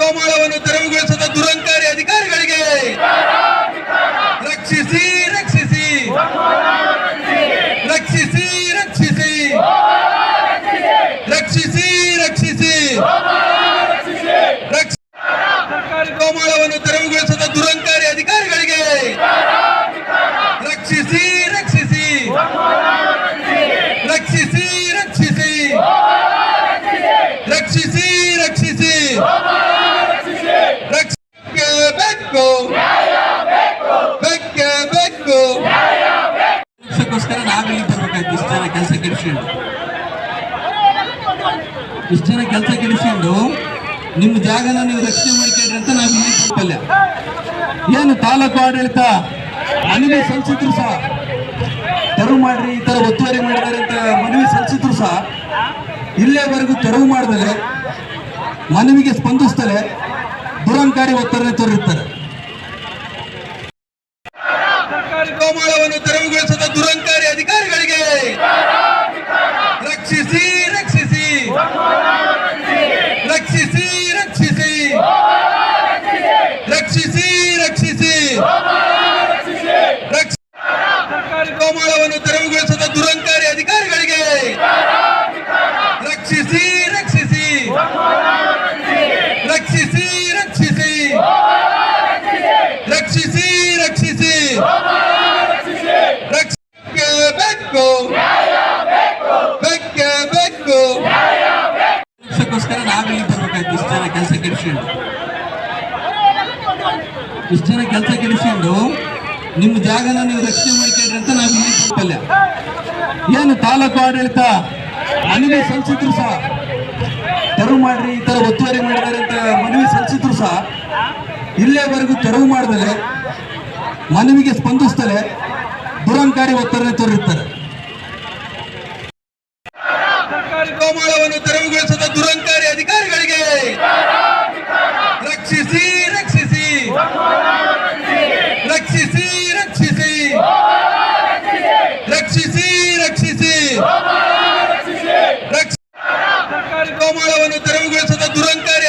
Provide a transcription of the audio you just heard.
ಗೋಮಾಳವನ್ನು ತೆರವುಗೊಳಿಸಿದ ದುರಂಕಾರಿ ಅಧಿಕಾರಿಗಳಿಗೆ ರಕ್ಷಿಸಿ ರಕ್ಷಿಸಿ ರಕ್ಷಿಸಿ ರಕ್ಷಿಸಿ ರಕ್ಷಿಸಿ ರಕ್ಷಿಸಿ ರಕ್ಷ- ಗೋಮಾಳವನ್ನು ತೆರವುಗೊಳಿಸದ ದುರಂಕಾರಿ ಅಧಿಕಾರಿಗಳಿಗೆ ರಕ್ಷಿಸಿ ರಕ್ಷಿಸಿ ರಕ್ಷಿಸಿ ರಕ್ಷಿಸಿ ರಕ್ಷಿಸಿ ರಕ್ಷಿಸಿ ರಕ್ಷಕ್ಕೆ ಬೇಕು ಬೆಕ್ಕೆ ಬೇಕು ಅದಕ್ಕೋಸ್ಕರ ನಾವಿಲ್ಲಿ ಬರ್ಬೇಕಾಯ್ತು ಇಷ್ಟು ಜನ ಕೆಲಸ ಕೆಡಿಸ್ಕೊಂಡು ಇಷ್ಟು ಜನ ಕೆಲಸ ಕೆಡಿಸಿಕೊಂಡು ನಿಮ್ಮ ಜಾಗನ ನೀವು ರಕ್ಷಣೆ ಮಾಡ್ಕೊಂಡ್ರಿ ಅಂತ ನಾವು ಇಲ್ಲಿ ತಪ್ಪಲ್ಲ ಏನು ತಾಲೂಕು ಆಡಳಿತ? ಮನವಿ ಸಲ್ಲಿಸಿದ್ರು ಸಹ. ತೆರವು ಮಾಡ್ರಿ, ಈ ತರ ಒತ್ತುವರಿ ಮಾಡಿದ್ದಾರೆ ಅಂತ ಮನವಿ ಸಲ್ಲಿಸಿದ್ರು ಸಹ. ಇಲ್ಲೇವರೆಗೂ ತೆರವು ಮಾಡಿದರೆ ಮನವಿಗೆ ಸ್ಪಂದಿಸ್ತಲೇ ದುರಂಕಾರಿ ಒತ್ತಡ ತೋರಿರ್ತಾರೆ. ಗೋಮಾಳವನ್ನು ತೆರವುಗೊಳಿಸದ ದುರಂಕಾರಿ ಅಧಿಕಾರಿಗಳಿಗೆ ರಕ್ಷಿಸಿ ರಕ್ಷಿಸಿ ರಕ್ಷಿಸಿ ರಕ್ಷಿಸಿ ರಕ್ಷಿಸಿ ರಕ್ಷಿಸಿ ರಕ್ಷ- ಗೋಮಾಳವನ್ನು ತೆರವುಗೊಳಿಸದ ದುರಂಕಾರಿ ಅಧಿಕಾರಿಗಳಿಗೆ ರಕ್ಷಿಸಿ ರಕ್ಷಿಸಿ. ರಕ್ಷಿಸಿ ರಕ್ಷಿಸಿ. ರಕ್ಷಿಸಿ ರಕ್ಷಿಸಿ. ರಕ್ಷಕ್ಕೆ ಬೇಕು ಬೆಕ್ಕೆ ಬೇಕು ಅದಕ್ಕೋಸ್ಕರ ನಾವಿಲ್ಲಿ ಬರ್ಬೇಕಾಯ್ತು. ಇಷ್ಟು ಜನ ಕೆಲಸ ಕೆಡಿಸಿಕೊಂಡು. ಇಷ್ಟು ಜನ ಕೆಲಸ ಕೆಡಿಸ್ಕೊಂಡು ನಿಮ್ಮ ಜಾಗನ ನೀವು ರಕ್ಷಣೆ ಮಾಡ್ಕೊಂಡ್ರಿ ಅಂತ ನಾವು ಇಲ್ಲಿ ಏನು ತಾಲೂಕು ಆಡಳಿತ? ಮನವಿ ಸಲ್ಲಿಸಿದ್ರು ಸಹ. ತೆರವು ಮಾಡ್ರಿ, ಈ ತರ ಒತ್ತುವರಿ ಮಾಡಿದ್ದಾರೆ ಅಂತ ಮನವಿ ಸಲ್ಲಿಸಿದ್ರು ಸಹ. ಇಲ್ಲೇವರೆಗೂ ತೆರವು ಮಾಡಿದರೆ, ಮನವಿಗೆ ಸ್ಪಂದಿಸ್ತಾರೆ ದುರಂಕಾರಿ ಒತ್ತಡ ತೋರಿರ್ತಾರೆ ಗೋಮಾಳವನ್ನು ತೆರವುಗೊಳಿಸಿದ ದುರಂಕಾರಿ ಅಧಿಕಾರಿಗಳಿಗೆ ರಕ್ಷಿಸಿ ರಕ್ಷಿಸಿ. ರಕ್ಷಿಸಿ ರಕ್ಷಿಸಿ. ರಕ್ಷಿಸಿ. ಗೋಮಾಳವನ್ನು ತೆರವುಗೊಳಿಸದ ದುರಂಕಾರಿ